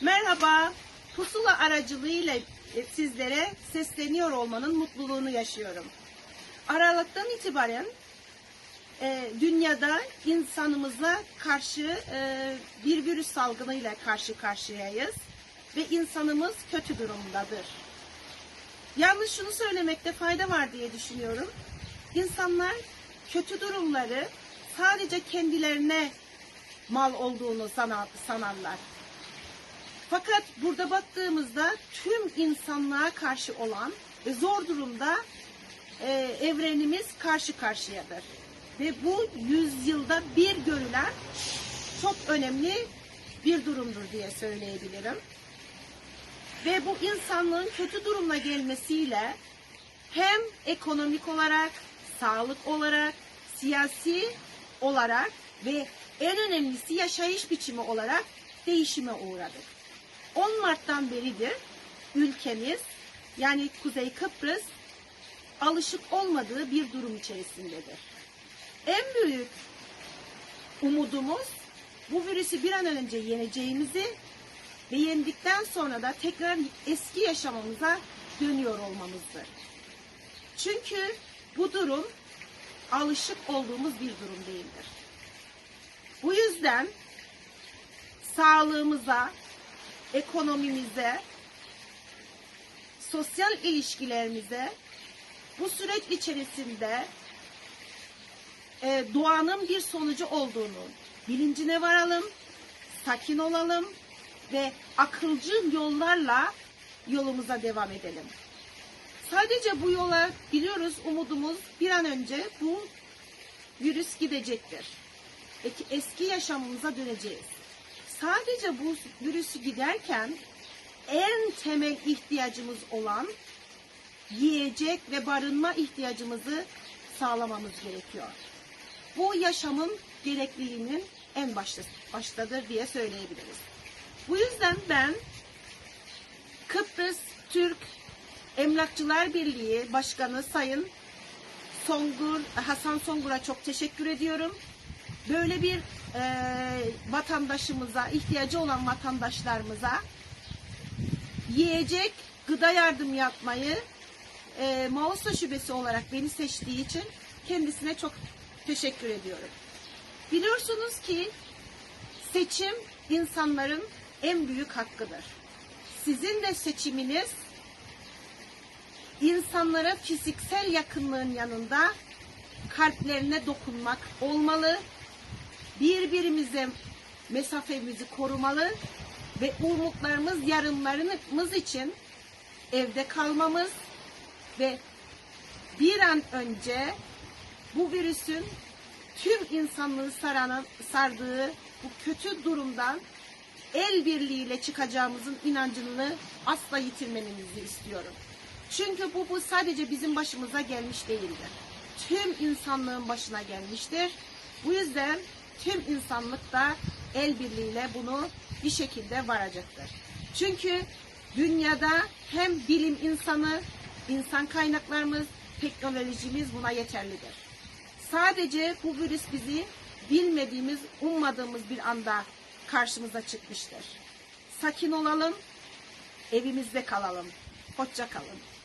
Merhaba, pusula aracılığıyla e, sizlere sesleniyor olmanın mutluluğunu yaşıyorum. Aralıktan itibaren e, dünyada insanımıza karşı e, bir virüs salgınıyla karşı karşıyayız ve insanımız kötü durumdadır. Yalnız şunu söylemekte fayda var diye düşünüyorum. İnsanlar kötü durumları sadece kendilerine mal olduğunu sana- sanarlar. Fakat burada baktığımızda tüm insanlığa karşı olan ve zor durumda e, evrenimiz karşı karşıyadır. Ve bu yüzyılda bir görülen çok önemli bir durumdur diye söyleyebilirim. Ve bu insanlığın kötü durumuna gelmesiyle hem ekonomik olarak, sağlık olarak, siyasi olarak ve en önemlisi yaşayış biçimi olarak değişime uğradık. 10 Mart'tan beridir ülkemiz yani Kuzey Kıbrıs alışık olmadığı bir durum içerisindedir. En büyük umudumuz bu virüsü bir an önce yeneceğimizi ve yendikten sonra da tekrar eski yaşamamıza dönüyor olmamızdır. Çünkü bu durum alışık olduğumuz bir durum değildir. Bu yüzden sağlığımıza, ekonomimize, sosyal ilişkilerimize bu süreç içerisinde e, doğanın bir sonucu olduğunu bilincine varalım, sakin olalım ve akılcı yollarla yolumuza devam edelim. Sadece bu yola biliyoruz umudumuz bir an önce bu virüs gidecektir. Peki eski yaşamımıza döneceğiz. Sadece bu virüsü giderken en temel ihtiyacımız olan yiyecek ve barınma ihtiyacımızı sağlamamız gerekiyor. Bu yaşamın gerekliliğinin en başta, baştadır diye söyleyebiliriz. Bu yüzden ben Kıbrıs Türk Emlakçılar Birliği Başkanı Sayın Songur, Hasan Songur'a çok teşekkür ediyorum. Böyle bir e, vatandaşımıza, ihtiyacı olan vatandaşlarımıza yiyecek, gıda yardım yapmayı e, Mausa Şubesi olarak beni seçtiği için kendisine çok teşekkür ediyorum. Biliyorsunuz ki seçim insanların en büyük hakkıdır. Sizin de seçiminiz insanlara fiziksel yakınlığın yanında kalplerine dokunmak olmalı. Birbirimize mesafemizi korumalı ve umutlarımız, yarınlarımız için evde kalmamız ve bir an önce bu virüsün tüm insanlığı saran, sardığı bu kötü durumdan el birliğiyle çıkacağımızın inancını asla yitirmemenizi istiyorum. Çünkü bu, bu sadece bizim başımıza gelmiş değildir. Tüm insanlığın başına gelmiştir. Bu yüzden tüm insanlık da el birliğiyle bunu bir şekilde varacaktır. Çünkü dünyada hem bilim insanı, insan kaynaklarımız, teknolojimiz buna yeterlidir. Sadece bu virüs bizi bilmediğimiz, ummadığımız bir anda karşımıza çıkmıştır. Sakin olalım, evimizde kalalım. Hoşça kalın.